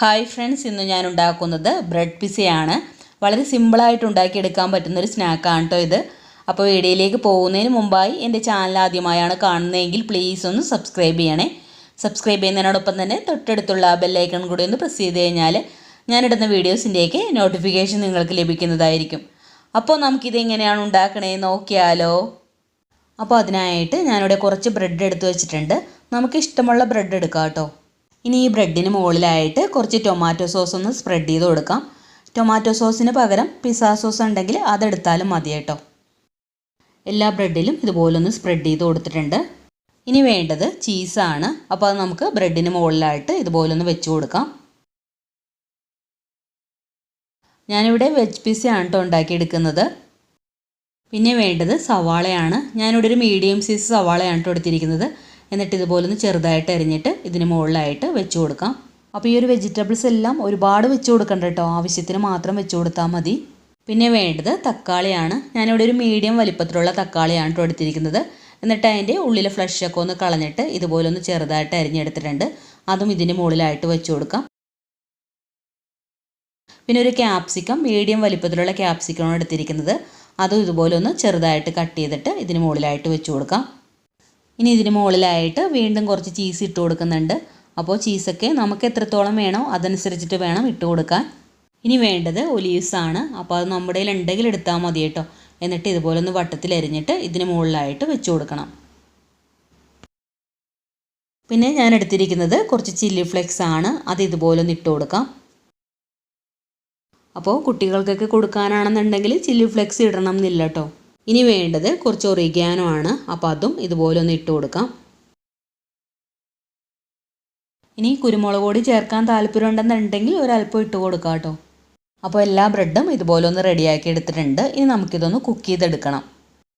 Hi friends ഇന്ന് ഞാൻ ഉണ്ടാക്കുന്നത് ബ്രെഡ് പിസയാണ് വളരെ സിമ്പിളായിട്ട് ഉണ്ടാക്കിയെടുക്കാൻ പറ്റുന്നൊരു സ്നാക്കാണ് കേട്ടോ ഇത്. അപ്പോൾ വീഡിയോയിലേക്ക് പോകുന്നതിന് മുമ്പായി എന്റെ ചാനൽ ആദ്യമായാണ് കാണുന്നതെങ്കിൽ പ്ലീസ് ഒന്ന് സബ്സ്ക്രൈബ് ചെയ്യണേ. സബ്സ്ക്രൈബ് ചെയ്യുന്നതിനോടൊപ്പം തന്നെ തൊട്ടടുത്തുള്ള ബെല്ലൈക്കൺ കൂടി ഒന്ന് പ്രസ് ചെയ്ത് കഴിഞ്ഞാൽ ഞാനിടുന്ന വീഡിയോസിന്റെയൊക്കെ നോട്ടിഫിക്കേഷൻ നിങ്ങൾക്ക് ലഭിക്കുന്നതായിരിക്കും. അപ്പോൾ നമുക്കിത് എങ്ങനെയാണ് ഉണ്ടാക്കണേ നോക്കിയാലോ. അപ്പോൾ അതിനായിട്ട് ഞാനിവിടെ കുറച്ച് ബ്രെഡ് എടുത്ത് വെച്ചിട്ടുണ്ട്. നമുക്ക് ഇഷ്ടമുള്ള ബ്രെഡ് എടുക്കാം കേട്ടോ ഇനി ഈ ബ്രെഡിന് മുകളിലായിട്ട് കുറച്ച് ടൊമാറ്റോ സോസ് ഒന്ന് സ്പ്രെഡ് ചെയ്ത് കൊടുക്കാം. ടൊമാറ്റോ സോസിന് പകരം പിസ്സ സോസ് ഉണ്ടെങ്കിൽ അതെടുത്താലും മതി കേട്ടോ. എല്ലാ ബ്രെഡിലും ഇതുപോലൊന്ന് സ്പ്രെഡ് ചെയ്ത് കൊടുത്തിട്ടുണ്ട്. ഇനി വേണ്ടത് ചീസാണ് അപ്പോൾ അത് നമുക്ക് ബ്രെഡിന് മുകളിലായിട്ട് ഇതുപോലൊന്ന് വെച്ച് കൊടുക്കാം. ഞാനിവിടെ വെജ് പിസ്സയാണ് കേട്ടോ ഉണ്ടാക്കിയെടുക്കുന്നത്. പിന്നെ വേണ്ടത് സവാളയാണ്. ഞാനിവിടെ ഒരു മീഡിയം സൈസ് സവാളയാണ് കേട്ടോ എടുത്തിരിക്കുന്നത്. എന്നിട്ട് ഇതുപോലെ ഒന്ന് ചെറുതായിട്ട് അരിഞ്ഞിട്ട് ഇതിന് മുകളിലായിട്ട് വെച്ച് കൊടുക്കാം. അപ്പോൾ ഈ ഒരു വെജിറ്റബിൾസ് എല്ലാം ഒരുപാട് വെച്ച് കൊടുക്കണ്ട കേട്ടോ. ആവശ്യത്തിന് മാത്രം വെച്ച് കൊടുത്താൽ മതി. പിന്നെ വേണ്ടത് തക്കാളിയാണ്. ഞാനിവിടെ ഒരു മീഡിയം വലിപ്പത്തിലുള്ള തക്കാളിയാണ് കേട്ടോ എടുത്തിരിക്കുന്നത്. എന്നിട്ട് അതിന്റെ ഉള്ളിലെ ഫ്ലഷൊക്കെ ഒന്ന് കളഞ്ഞിട്ട് ഇതുപോലെ ഒന്ന് ചെറുതായിട്ട് അരിഞ്ഞെടുത്തിട്ടുണ്ട്. അതും ഇതിന് മുകളിലായിട്ട് വെച്ച് കൊടുക്കാം. പിന്നെ ഒരു ക്യാപ്സിക്കം മീഡിയം വലിപ്പത്തിലുള്ള ക്യാപ്സിക്കമാണ് എടുത്തിരിക്കുന്നത്. അതും ഇതുപോലെ ഒന്ന് ചെറുതായിട്ട് കട്ട് ചെയ്തിട്ട് ഇതിന് മുകളിലായിട്ട് വെച്ച് കൊടുക്കാം. ഇനി ഇതിന് മുകളിലായിട്ട് വീണ്ടും കുറച്ച് ചീസ് ഇട്ട് കൊടുക്കുന്നുണ്ട്. അപ്പോൾ ചീസൊക്കെ നമുക്ക് എത്രത്തോളം വേണോ അതനുസരിച്ചിട്ട് വേണം ഇട്ട് കൊടുക്കാൻ. ഇനി വേണ്ടത് ഒലീവ്സ് ആണ്. അപ്പോൾ അത് നമ്മുടെ കയ്യിൽ ഉണ്ടെങ്കിൽ എടുത്താൽ മതി കേട്ടോ. എന്നിട്ട് ഇതുപോലെ ഒന്ന് വട്ടത്തിൽ അരിഞ്ഞിട്ട് ഇതിന് മുകളിലായിട്ട് വെച്ച് കൊടുക്കണം. പിന്നെ ഞാൻ എടുത്തിരിക്കുന്നത് കുറച്ച് ചില്ലി ഫ്ലെക്സ് ആണ്. അത് ഇതുപോലെ ഒന്ന് ഇട്ട് കൊടുക്കാം. അപ്പോൾ കുട്ടികൾക്കൊക്കെ കൊടുക്കാനാണെന്നുണ്ടെങ്കിൽ ചില്ലി ഫ്ലെക്സ് ഇടണം എന്നില്ല കേട്ടോ. ഇനി വേണ്ടത് കുറച്ച് ഒറിഗാനോ ആണ്. അപ്പോൾ അതും ഇതുപോലെ ഒന്ന് ഇട്ട് കൊടുക്കാം. ഇനി കുരുമുളക് പൊടി ചേർക്കാൻ താല്പര്യമുണ്ടെന്നുണ്ടെങ്കിൽ ഒരല്പം ഇട്ട് കൊടുക്കാം കേട്ടോ. അപ്പോൾ എല്ലാ ബ്രെഡും ഇതുപോലെ ഒന്ന് റെഡിയാക്കി എടുത്തിട്ടുണ്ട്. ഇനി നമുക്കിതൊന്ന് കുക്ക് ചെയ്തെടുക്കണം.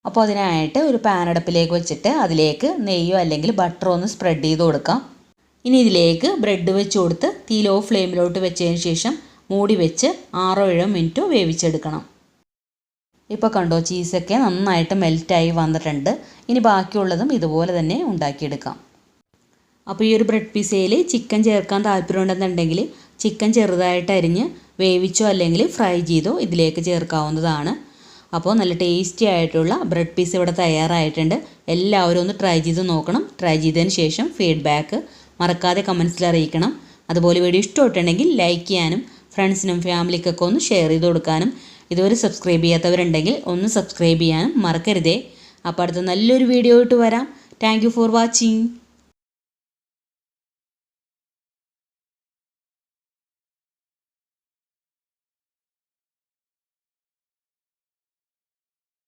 അപ്പോൾ അതിനായിട്ട് ഒരു പാനടപ്പിലേക്ക് വെച്ചിട്ട് അതിലേക്ക് നെയ്യോ അല്ലെങ്കിൽ ബട്ടറോ ഒന്ന് സ്പ്രെഡ് ചെയ്ത് കൊടുക്കാം. ഇനി ഇതിലേക്ക് ബ്രെഡ് വെച്ച് കൊടുത്ത് തീ ലോ ഫ്ലെയിമിലോട്ട് വെച്ചതിന് ശേഷം മൂടി വെച്ച് ആറോ ഏഴോ മിനിറ്റോ വേവിച്ചെടുക്കണം. ഇപ്പോൾ കണ്ടോ ചീസൊക്കെ നന്നായിട്ട് മെൽറ്റായി വന്നിട്ടുണ്ട്. ഇനി ബാക്കിയുള്ളതും ഇതുപോലെ തന്നെ ഉണ്ടാക്കിയെടുക്കാം. അപ്പോൾ ഈ ഒരു ബ്രെഡ് പിസയിൽ ചിക്കൻ ചേർക്കാൻ താല്പര്യമുണ്ടെന്നുണ്ടെങ്കിൽ ചിക്കൻ ചെറുതായിട്ട് അരിഞ്ഞ് വേവിച്ചോ അല്ലെങ്കിൽ ഫ്രൈ ചെയ്തോ ഇതിലേക്ക് ചേർക്കാവുന്നതാണ്. അപ്പോൾ നല്ല ടേസ്റ്റി ആയിട്ടുള്ള ബ്രെഡ് പീസ് ഇവിടെ തയ്യാറായിട്ടുണ്ട്. എല്ലാവരും ഒന്ന് ട്രൈ ചെയ്ത് നോക്കണം. ട്രൈ ചെയ്തതിന് ശേഷം ഫീഡ്ബാക്ക് മറക്കാതെ കമൻസിൽ അറിയിക്കണം. അതുപോലെ വീഡിയോ ഇഷ്ടപ്പെട്ടുണ്ടെങ്കിൽ ലൈക്ക് ചെയ്യാനും ഫ്രണ്ട്സിനും ഫാമിലിക്കൊക്കെ ഒന്ന് ഷെയർ ചെയ്ത് കൊടുക്കാനും ഇതുവരെ സബ്സ്ക്രൈബ് ചെയ്യാത്തവരുണ്ടെങ്കിൽ ഒന്ന് സബ്സ്ക്രൈബ് ചെയ്യാനും മറക്കരുതേ. അപ്പോൾ അടുത്ത നല്ലൊരു വീഡിയോ ആയിട്ട് വരാം. Thank for watching